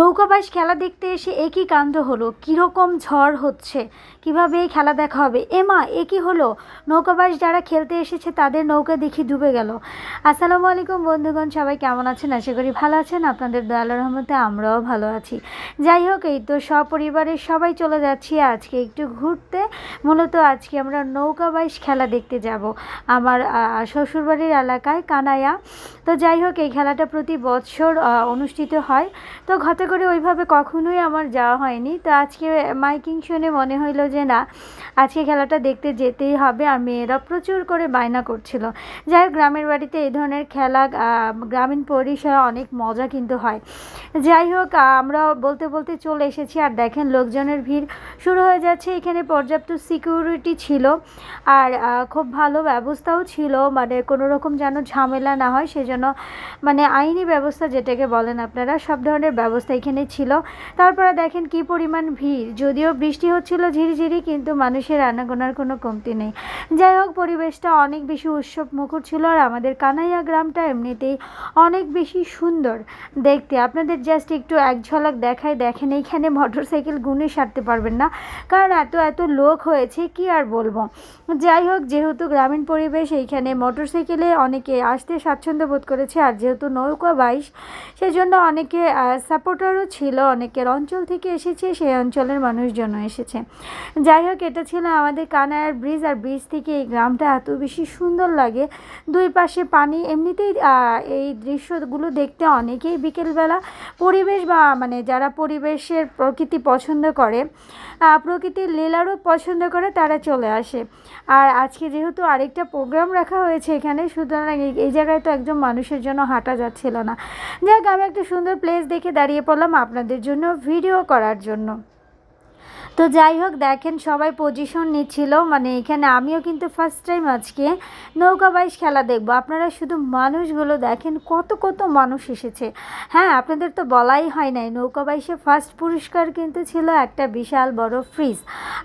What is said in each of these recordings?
নৌকাবাস খেলা দেখতে এসে একই কাণ্ড হলো। কীরকম ঝড় হচ্ছে? কীভাবে এই খেলা দেখা হবে? এমা, এ কি হলো? নৌকাবাস যারা খেলতে এসেছে, তাদের নৌকা দেখি ডুবে গেল। আসসালামু আলাইকুম বন্ধুগণ, সবাই কেমন আছেন? আশা করি ভালো আছেন। আপনাদের দয়াল রহমতে আমরাও ভালো আছি। যাই হোক, এই তো সপরিবারের সবাই চলে যাচ্ছি আজকে একটু ঘুরতে। মূলত আজকে আমরা নৌকাবাস খেলা দেখতে যাব আমার শ্বশুরবাড়ির এলাকায় কানায়া তো যাই হোক, এই খেলাটা প্রতি বছর অনুষ্ঠিত হয়। তো ঘতে করে ওইভাবে কখনোই আমার যাওয়া হয়নি। তো আজকে মাইকিং শুনে মনে হইল যে না, আজকে খেলাটা দেখতে যেতেই হবে আর মেয়েরা প্রচুর করে বায়না করছিল। যাই হোক, গ্রামের বাড়িতে এই ধরনের খেলা গ্রামীণ পরিসরে অনেক মজা কিন্তু হয়। যাই হোক আমরা বলতে বলতে চলে এসেছি আর দেখেন লোকজনের ভিড় শুরু হয়ে যাচ্ছে। এখানে পর্যাপ্ত সিকিউরিটি ছিল আর খুব ভালো ব্যবস্থাও ছিল। মানে কোনো রকম যেন ঝামেলা না হয়, সেজন্য মানে আইনি ব্যবস্থা যেটাকে বলেন আপনারা, সব ধরনের ব্যবস্থা এখানে ছিল। তারপরে দেখেন কি পরিমাণ ভিড়। যদিও বৃষ্টি হচ্ছিল ঝিরিঝিরি, কিন্তু মানুষের আনাগোনার কোনো কমতি নেই। যাই হোক, পরিবেশটা অনেক বেশি উৎসব মুখর ছিল আর আমাদের কানাইয়া গ্রামটা এমনিতেই অনেক বেশি সুন্দর দেখতে। আপনাদের জাস্ট একটু এক ঝলক দেখায়, দেখেন এইখানে মোটর সাইকেল গুনে সারতে পারবেন না। কারণ এত এত লোক হয়েছে, কি আর বলব? যাই হোক, যেহেতু গ্রামীণ পরিবেশ, এইখানে মোটর সাইকেলে অনেকে আসতে স্বাচ্ছন্দ্য বোধ করেছে। আর যেহেতু নৌকা বাইশ, সেজন্য অনেকে সাপোর্টারও ছিল, অনেকের অঞ্চল থেকে এসেছে, সেই অঞ্চলের মানুষজন এসেছে। যাই হোক, এটা ছিল আমাদের কানায়ার ব্রিজ, আর ব্রিজ থেকে এই গ্রামটা এত বেশি সুন্দর লাগে। দুই পাশে পানি, এমনিতেই এই দৃশ্যগুলো দেখতে অনেকেই বিকেলবেলা পরিবেশ বা মানে যারা পরিবেশের প্রকৃতি পছন্দ করে প্রকৃতির লীলারও পছন্দ করে, তারা চলে আসে। আর আজকে যেহেতু আরেকটা প্রোগ্রাম রাখা হয়েছে এখানে, সুতরাং এই জায়গায় তো একজন মানুষের জন্য হাঁটা যাচ্ছিল না। যাক আমি একটা সুন্দর প্লেস দেখে দাঁড়িয়ে পড়লাম আপনাদের জন্য ভিডিও করার জন্য। তো যাই হোক, দেখেন সবাই পজিশন নিচ্ছিল। মানে এখানে আমিও কিন্তু ফার্স্ট টাইম আজকে নৌকা বাইশ খেলা দেখব। আপনারা শুধু মানুষগুলো দেখেন কত কত মানুষ এসেছে। হ্যাঁ আপনাদের তো বলাই হয় নাই, নৌকা বাইশে ফার্স্ট পুরস্কার কিন্তু ছিল একটা বিশাল বড় ফ্রিজ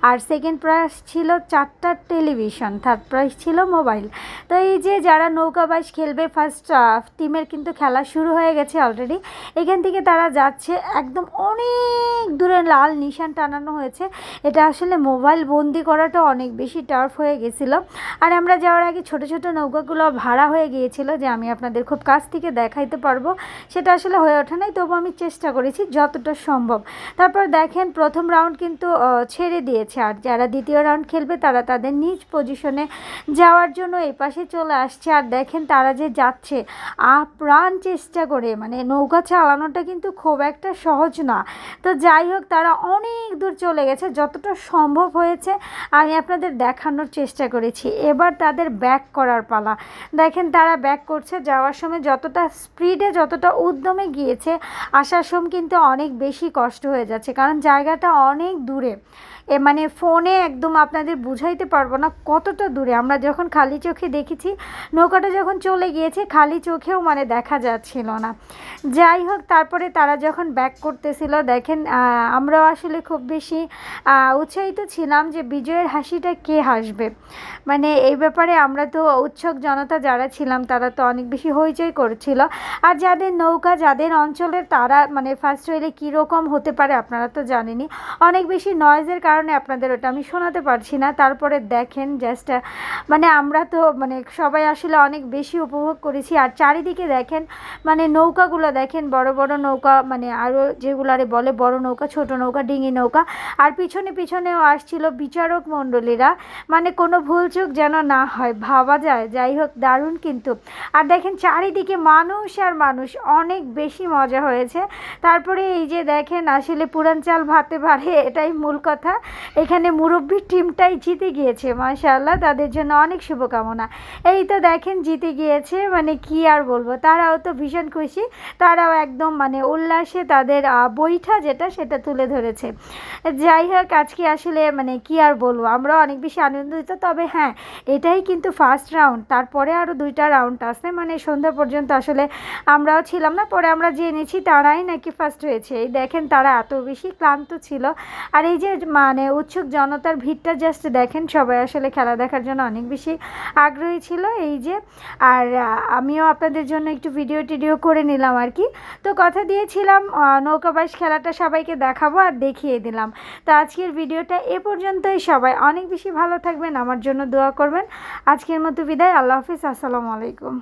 আর সেকেন্ড প্রাইজ ছিল চারটা টেলিভিশন থার্ড প্রাইজ ছিল মোবাইল তো এই যে যারা নৌকা বাইশ খেলবে ফার্স্ট টিমের কিন্তু খেলা শুরু হয়ে গেছে অলরেডি এখান থেকে তারা যাচ্ছে, একদম অনেক দূরে লাল নিশান টানানো হয়েছে। এটা আসলে মোবাইল বন্দি করাটা অনেক বেশি টাফ হয়ে গেছিল। আর আমরা যাওয়ার আগে ছোট ছোট নৌকাগুলো ভাড়া হয়ে গিয়েছিল যে আমি আপনাদের খুব কাছ থেকে দেখাইতে পারব। সেটা আসলে হয়ে ওঠে নাই, তবু আমি চেষ্টা করেছি যতটা সম্ভব। তারপর দেখেন প্রথম রাউন্ড কিন্তু ছেড়ে দিয়েছে। আর যারা দ্বিতীয় রাউন্ড খেলবে, তারা তাদের নিজ পজিশনে যাওয়ার জন্য এই পাশে চলে আসছে। আর দেখেন তারা যে যাচ্ছে, আপ্রাণ চেষ্টা করে। মানে নৌকা চালানোটা কিন্তু খুব একটা সহজ না। তো যাই হোক, তারা অনেক দূর চলে গেছে, যতটা সম্ভব হয়েছে আমি আপনাদের দেখানোর চেষ্টা করেছি। এবার তাদের ব্যাক করার পালা। দেখেন তারা ব্যাক করছে, যাওয়ার সময় যতটা স্পিডে যতটা উদ্যমে গিয়েছে, আসার সময় কিন্তু অনেক বেশি কষ্ট হয়ে যাচ্ছে, কারণ জায়গাটা অনেক দূরে। এ মানে ফোনে একদম আপনাদের বুঝাইতে পারব না কতটা দূরে। আমরা যখন খালি চোখে দেখেছি, নৌকাটা যখন চলে গিয়েছে, খালি চোখেও মানে দেখা যাচ্ছিল না। যাই হোক, তারপরে তারা যখন ব্যাক করতেছিল, দেখেন আমরাও আসলে খুব বেশি উৎসাহিত ছিলাম যে বিজয়ের হাসিটা কে হাসবে। মানে এই ব্যাপারে আমরা তো উৎসুক জনতা যারা ছিলাম, তারা তো অনেক বেশি হইচই করছিল। আর যাদের নৌকা, যাদের অঞ্চলের তারা মানে ফার্স্ট হইলে কীরকম হতে পারে আপনারা তো জানেনই। অনেক বেশি নয়েজের কারণে আপনাদের ওটা আমি শোনাতে পারছি না। তারপরে দেখেন জাস্ট মানে আমরা তো মানে সবাই আসলে অনেক বেশি উপভোগ করেছি। আর চারিদিকে দেখেন মানে নৌকাগুলো দেখেন, বড় বড় নৌকা মানে আরও যেগুলারে বলে বড় নৌকা, ছোট নৌকা, ডিঙি নৌকা। আর পিছনে পিছনেও আসছিল বিচারক মণ্ডলীরা। মানে কোনো ভুলচুক যেন না হয়, ভাবা যায়। যাই হোক, দারুণ কিন্তু। আর দেখেন, চারিদিকে মানুষ আর মানুষ, অনেক বেশি মজা হয়েছে। তারপরে এই যে দেখেন, আসলে পুরান চাল ভাতে পারে, এটাই মূল কথা। এখানে মুরব্বীর টিমটাই জিতে গিয়েছে, মাশাআল্লাহ, তাদের জন্য অনেক শুভকামনা। এই তো দেখেন, জিতে গিয়েছে মানে কি আর বলব, তারাও তো ভীষণ খুশি। তারাও একদম মানে উল্লাসে তাদের বৈঠা যেটা, সেটা তুলে ধরেছে। যাই যাই হোক, আজকে আসলে মানে কি আর বলব আমরা অনেক বেশি আনন্দিত। তবে হ্যাঁ এটাই কিন্তু ফার্স্ট রাউন্ড তারপরে আরও দুইটা রাউন্ড আছে। মানে সন্ধ্যা পর্যন্ত আসলে আমরাও ছিলাম না, পরে আমরা জেনেছি তারাই নাকি ফার্স্ট হয়েছে। এই দেখেন, তারা এত বেশি ক্লান্ত ছিল। আর এই যে মানে উৎসুক জনতার ভিড়টা জাস্ট দেখেন, সবাই আসলে খেলা দেখার জন্য অনেক বেশি আগ্রহী ছিল। এই যে, আর আমিও আপনাদের জন্য একটু ভিডিও টিডিও করে নিলাম আর কি। তো কথা দিয়েছিলাম নৌকাবাস খেলাটা সবাইকে দেখাবো আর দেখিয়ে দিলাম। তো আজকের ভিডিওটা এ পর্যন্তই। সবাই অনেক বেশি ভালো থাকবেন, আমার জন্য দোয়া করবেন। আজকের মতো বিদায়, আল্লাহ হাফিজ, আসসালামু আলাইকুম।